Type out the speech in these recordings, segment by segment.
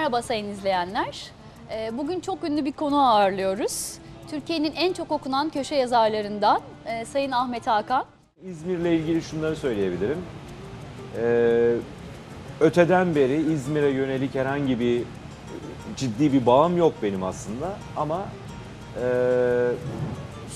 Merhaba sayın izleyenler. Ee, Bugün çok ünlü bir konu ağırlıyoruz. Türkiye'nin en çok okunan köşe yazarlarından e, Sayın Ahmet Hakan. İzmir'le ilgili şunları söyleyebilirim. Ee, öteden beri İzmir'e yönelik herhangi bir ciddi bir bağım yok benim aslında ama e,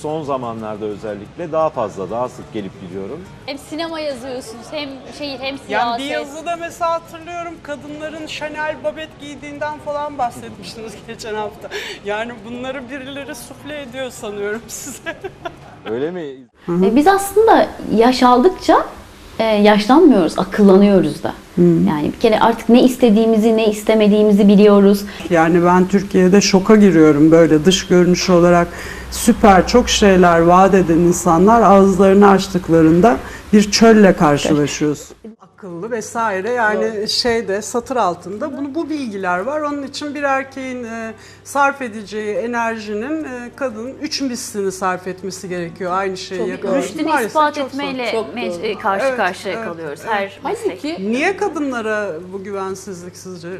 son zamanlarda özellikle daha fazla, daha sık gelip gidiyorum. Hem sinema yazıyorsunuz hem şehir hem siyaset. Yani bir yazıda mesela hatırlıyorum kadınların Chanel babet giydiğinden falan bahsetmiştiniz geçen hafta. Yani bunları birileri sufle ediyor sanıyorum size. Öyle mi? E, Biz aslında yaş aldıkça e, yaşlanmıyoruz, akıllanıyoruz da. Yani bir kere artık ne istediğimizi, ne istemediğimizi biliyoruz. Yani ben Türkiye'de şoka giriyorum böyle dış görünüş olarak süper çok şeyler vaat eden insanlar ağızlarını açtıklarında bir çölle karşılaşıyoruz. Akıllı vesaire yani şeyde satır altında bunu bu bilgiler var. Onun için bir erkeğin e, sarf edeceği enerjinin e, kadının üç mislini sarf etmesi gerekiyor aynı şeyi yakalamak. Rüştünü Maalesef ispat çok etmeyle Çok e, karşı Evet, karşıya evet, kalıyoruz evet. her meslek. Halbuki Niye kadınlara bu güvensizlik sizce?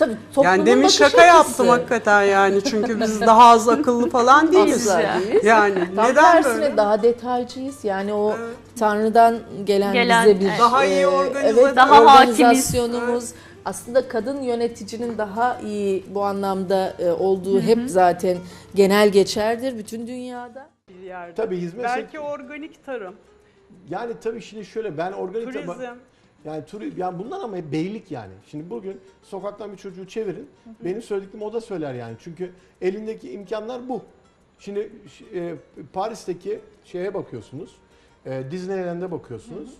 tabii toplumun yani demin bakış şaka açısı. yaptım hakikaten yani çünkü biz daha az akıllı falan değiliz. Asla değiliz. Yani Tam neden tersine böyle? daha detaycıyız. Yani o Tanrı'dan gelen, Gelen, bize bir evet. Daha iyi e, organize- evet, Daha hakimiz. organizasyonumuz. Aslında kadın yöneticinin daha iyi bu anlamda e, olduğu hep zaten genel geçerdir bütün dünyada. Bir yerde. Tabii hizmet Belki sektörü- organik tarım, Yani tabii şimdi şöyle ben organik turizm. Yani turi, yani bunlar ama hep beylik yani. Şimdi bugün sokaktan bir çocuğu çevirin. Benim söylediklerimi o da söyler yani. Çünkü elindeki imkanlar bu. Şimdi e, Paris'teki şeye bakıyorsunuz. E, Disneyland'e bakıyorsunuz.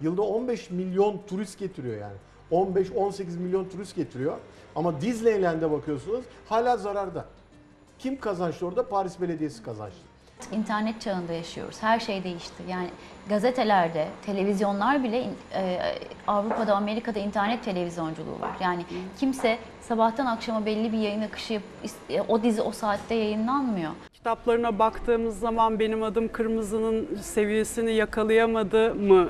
Yılda 15 milyon turist getiriyor yani. 15-18 milyon turist getiriyor. Ama Disneyland'e bakıyorsunuz hala zararda. Kim kazançlı orada? Paris Belediyesi kazançlı. İnternet çağında yaşıyoruz. Her şey değişti. Yani gazetelerde, televizyonlar bile e, Avrupa'da, Amerika'da internet televizyonculuğu var. Yani kimse sabahtan akşama belli bir yayın akışı e, o dizi o saatte yayınlanmıyor. Kitaplarına baktığımız zaman benim adım Kırmızı'nın seviyesini yakalayamadı mı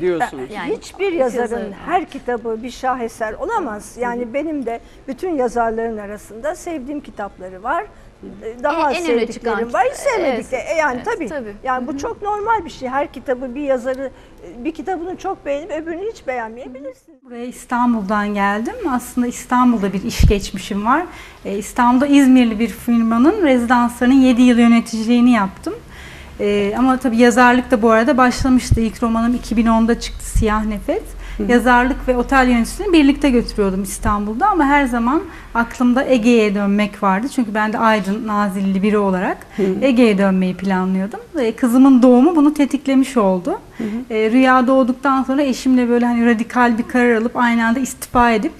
diyorsunuz? Yani Hiçbir yazarın yazarın- her kitabı bir şaheser olamaz. Yani benim de bütün yazarların arasında sevdiğim kitapları var. Daha En- en sevdiklerim var, hiç kitap- sevmedikleri. evet, E yani evet, tabii. tabii. Yani bu çok normal bir şey. Her kitabı bir yazarı bir kitabını çok beğenip öbürünü hiç beğenmeyebilirsin. Buraya İstanbul'dan geldim. Aslında İstanbul'da bir iş geçmişim var. Ee, İstanbul'da İzmirli bir firmanın rezidanslarının 7 yıl yöneticiliğini yaptım. Ee, ama tabii yazarlık da bu arada başlamıştı. İlk romanım 2010'da çıktı Siyah Nefes. Yazarlık ve otel yöneticiliğini birlikte götürüyordum İstanbul'da ama her zaman aklımda Ege'ye dönmek vardı. Çünkü ben de Aydın Nazilli biri olarak Ege'ye dönmeyi planlıyordum. Ve kızımın doğumu bunu tetiklemiş oldu. Ee, rüya doğduktan sonra eşimle böyle hani radikal bir karar alıp aynı anda istifa edip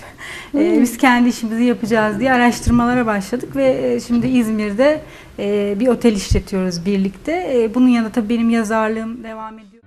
e, biz kendi işimizi yapacağız diye araştırmalara başladık ve e, şimdi İzmir'de e, bir otel işletiyoruz birlikte. E, bunun yanında tabii benim yazarlığım devam ediyor.